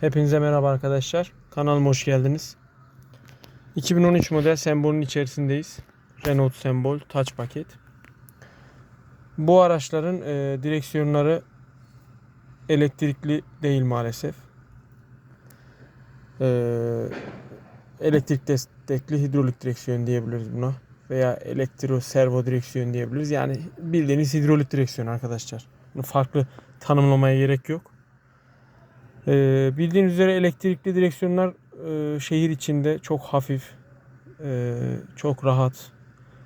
Hepinize merhaba arkadaşlar. Kanalıma hoş geldiniz. 2013 model sembolün içerisindeyiz. Renault sembol touch paket. Bu araçların e, direksiyonları elektrikli değil maalesef. E, elektrik destekli hidrolik direksiyon diyebiliriz buna. Veya elektro servo direksiyon diyebiliriz. Yani bildiğiniz hidrolik direksiyon arkadaşlar. Bunu farklı tanımlamaya gerek yok. Ee, bildiğiniz üzere elektrikli direksiyonlar e, şehir içinde çok hafif, e, çok rahat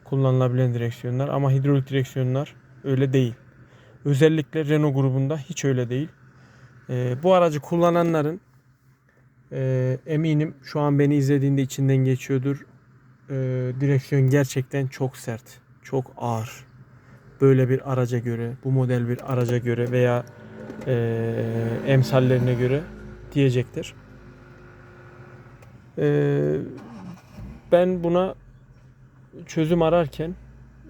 kullanılabilen direksiyonlar ama hidrolik direksiyonlar öyle değil. Özellikle Renault grubunda hiç öyle değil. E, bu aracı kullananların e, eminim şu an beni izlediğinde içinden geçiyordur. E, direksiyon gerçekten çok sert, çok ağır. Böyle bir araca göre, bu model bir araca göre veya e, emsallerine göre diyecektir. E, ben buna çözüm ararken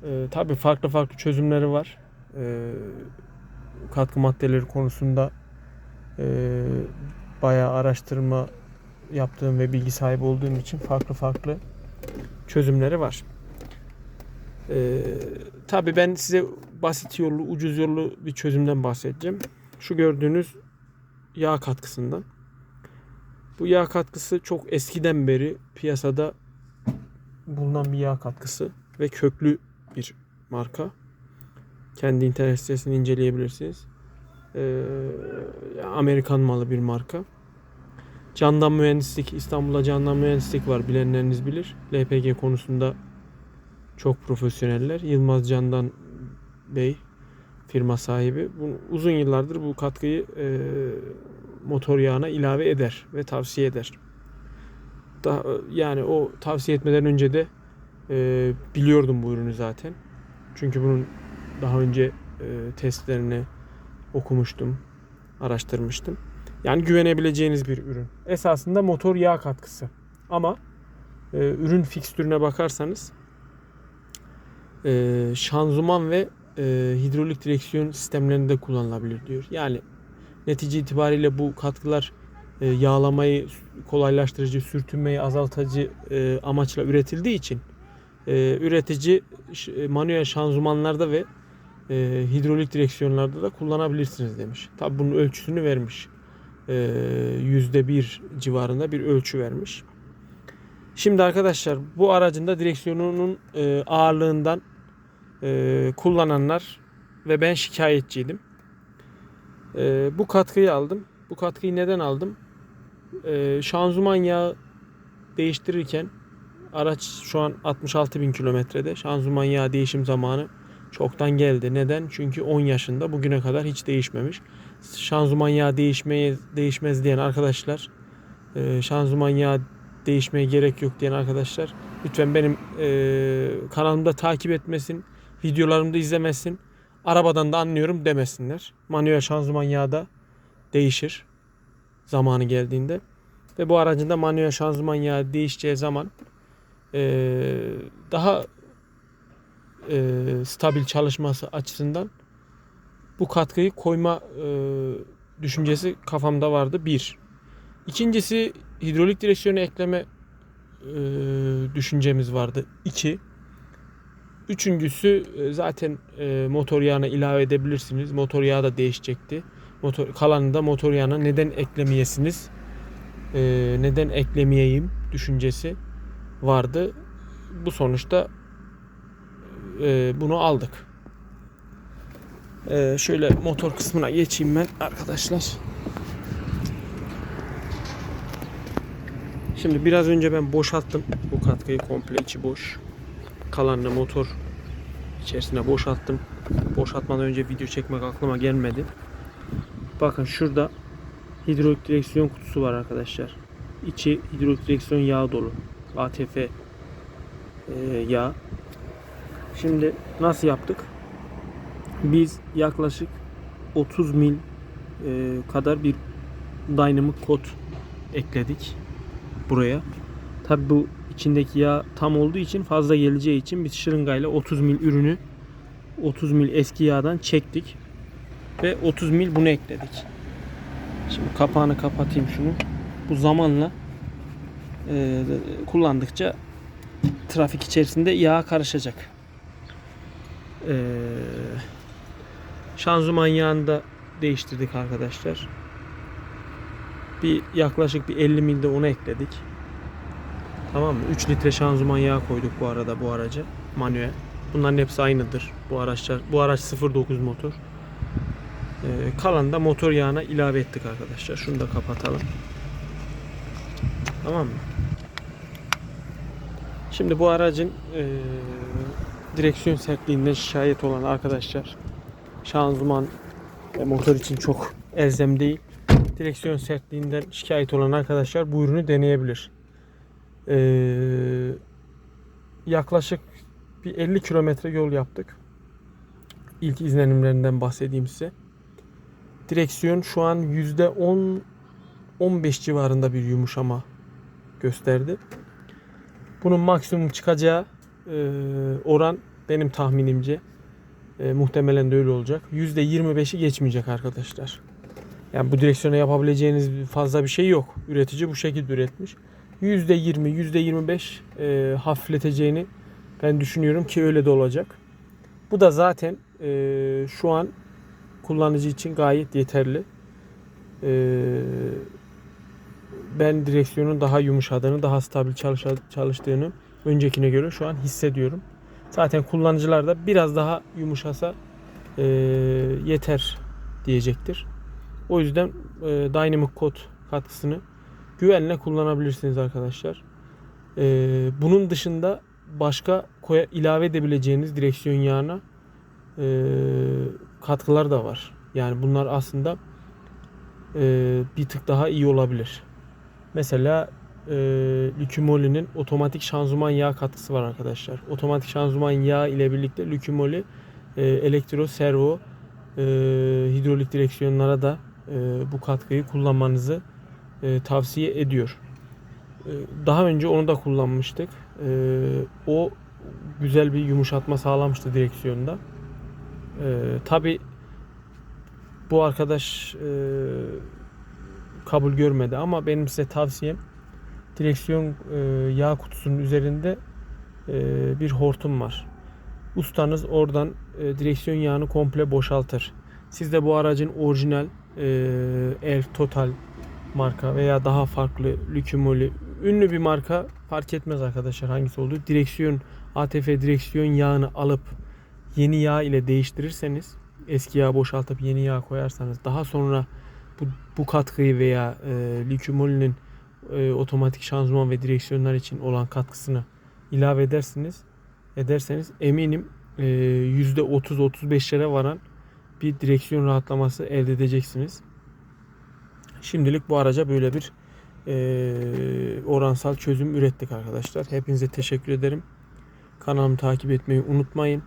e, tabii farklı farklı çözümleri var. E, katkı maddeleri konusunda e, bayağı araştırma yaptığım ve bilgi sahibi olduğum için farklı farklı çözümleri var. Ee, tabii ben size basit yollu, ucuz yollu bir çözümden bahsedeceğim. Şu gördüğünüz yağ katkısından. Bu yağ katkısı çok eskiden beri piyasada bulunan bir yağ katkısı ve köklü bir marka. Kendi internet sitesini inceleyebilirsiniz. Ee, Amerikan malı bir marka. Candan Mühendislik, İstanbul'da Candan Mühendislik var bilenleriniz bilir. LPG konusunda çok profesyoneller. Yılmaz Candan Bey firma sahibi. Bu, uzun yıllardır bu katkıyı e, motor yağına ilave eder ve tavsiye eder. Daha, yani o tavsiye etmeden önce de e, biliyordum bu ürünü zaten. Çünkü bunun daha önce e, testlerini okumuştum, araştırmıştım. Yani güvenebileceğiniz bir ürün. Esasında motor yağ katkısı. Ama e, ürün fikstürüne bakarsanız e, şanzıman ve e, hidrolik direksiyon sistemlerinde kullanılabilir diyor. Yani netice itibariyle bu katkılar e, yağlamayı kolaylaştırıcı, sürtünmeyi azaltıcı e, amaçla üretildiği için e, üretici e, manuel şanzımanlarda ve e, hidrolik direksiyonlarda da kullanabilirsiniz demiş. Tabi bunun ölçüsünü vermiş. E, Yüzde bir civarında bir ölçü vermiş. Şimdi arkadaşlar bu aracın da direksiyonunun e, ağırlığından e, kullananlar ve ben şikayetçiydim. E, bu katkıyı aldım. Bu katkıyı neden aldım? E, şanzıman yağı değiştirirken araç şu an 66 bin kilometrede. Şanzıman yağı değişim zamanı çoktan geldi. Neden? Çünkü 10 yaşında bugüne kadar hiç değişmemiş. Şanzıman yağı değişmeye değişmez diyen arkadaşlar, e, şanzıman yağı değişmeye gerek yok diyen arkadaşlar lütfen benim e, kanalımda takip etmesin, videolarımda izlemesin, arabadan da anlıyorum demesinler. Manuel şanzıman yağı da değişir zamanı geldiğinde. Ve bu aracın da manuel şanzıman yağı değişeceği zaman e, daha e, stabil çalışması açısından bu katkıyı koyma e, düşüncesi kafamda vardı. Bir. İkincisi hidrolik direksiyonu ekleme e, düşüncemiz vardı. İki. Üçüncüsü e, zaten e, motor yağına ilave edebilirsiniz. Motor yağı da değişecekti. Motor kalanında motor yağına neden eklemeyesiniz? E, neden eklemeyeyim düşüncesi vardı. Bu sonuçta bunu aldık. Şöyle motor kısmına geçeyim ben arkadaşlar. Şimdi biraz önce ben boşalttım bu katkıyı komple içi boş. Kalanını motor içerisine boşalttım. Boşaltmadan önce video çekmek aklıma gelmedi. Bakın şurada hidrolik direksiyon kutusu var arkadaşlar. İçi hidrolik direksiyon yağı dolu. ATF e, yağ. Şimdi nasıl yaptık? Biz yaklaşık 30 mil e, kadar bir dynamic kod ekledik buraya. Tabi bu içindeki yağ tam olduğu için fazla geleceği için biz şırıngayla 30 mil ürünü 30 mil eski yağdan çektik ve 30 mil bunu ekledik. Şimdi kapağını kapatayım şunu. Bu zamanla e, kullandıkça trafik içerisinde yağ karışacak. E, şanzıman yağını da değiştirdik arkadaşlar. Bir yaklaşık bir 50 milde onu ekledik. Tamam mı? 3 litre şanzıman yağı koyduk bu arada bu araca. Manuel. Bunların hepsi aynıdır. Bu araçlar. Bu araç 0.9 motor. Ee, kalan da motor yağına ilave ettik arkadaşlar. Şunu da kapatalım. Tamam mı? Şimdi bu aracın e, direksiyon sertliğinden şikayet olan arkadaşlar şanzıman ve motor için çok elzem değil. Direksiyon sertliğinden şikayet olan arkadaşlar bu ürünü deneyebilir. Ee, yaklaşık bir 50 kilometre yol yaptık. İlk izlenimlerinden bahsedeyim size. Direksiyon şu an %10 15 civarında bir yumuşama gösterdi. Bunun maksimum çıkacağı e, oran benim tahminimce e, muhtemelen de öyle olacak. %25'i geçmeyecek arkadaşlar. Yani bu direksiyona yapabileceğiniz fazla bir şey yok. Üretici bu şekilde üretmiş. %20, %25 e, hafifleteceğini ben düşünüyorum ki öyle de olacak. Bu da zaten e, şu an kullanıcı için gayet yeterli. E, ben direksiyonun daha yumuşadığını, daha stabil çalışa- çalıştığını öncekine göre şu an hissediyorum. Zaten kullanıcılar da biraz daha yumuşasa e, yeter diyecektir. O yüzden e, Dynamic Code katkısını güvenle kullanabilirsiniz arkadaşlar. E, bunun dışında başka koya, ilave edebileceğiniz direksiyon yağına e, katkılar da var. Yani bunlar aslında e, bir tık daha iyi olabilir. Mesela e, Lükümoli'nin otomatik şanzıman yağ katkısı var arkadaşlar. Otomatik şanzıman yağ ile birlikte Lükümoli e, elektro, servo, e, hidrolik direksiyonlara da e, bu katkıyı kullanmanızı e, tavsiye ediyor. E, daha önce onu da kullanmıştık. E, o güzel bir yumuşatma sağlamıştı direksiyonda. E, Tabi bu arkadaş e, kabul görmedi ama benim size tavsiyem direksiyon e, yağ kutusunun üzerinde e, bir hortum var. Ustanız oradan e, direksiyon yağını komple boşaltır. Siz de bu aracın orijinal e, Elf Total marka veya daha farklı Lükümoli ünlü bir marka fark etmez arkadaşlar hangisi olduğu. Direksiyon ATF direksiyon yağını alıp yeni yağ ile değiştirirseniz eski yağ boşaltıp yeni yağ koyarsanız daha sonra bu, bu katkıyı veya e, Lükümoli'nin e, otomatik şanzıman ve direksiyonlar için olan katkısını ilave edersiniz ederseniz eminim e, %30-35'lere varan bir direksiyon rahatlaması elde edeceksiniz. Şimdilik bu araca böyle bir e, oransal çözüm ürettik arkadaşlar. Hepinize teşekkür ederim. Kanalımı takip etmeyi unutmayın.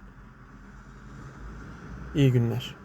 İyi günler.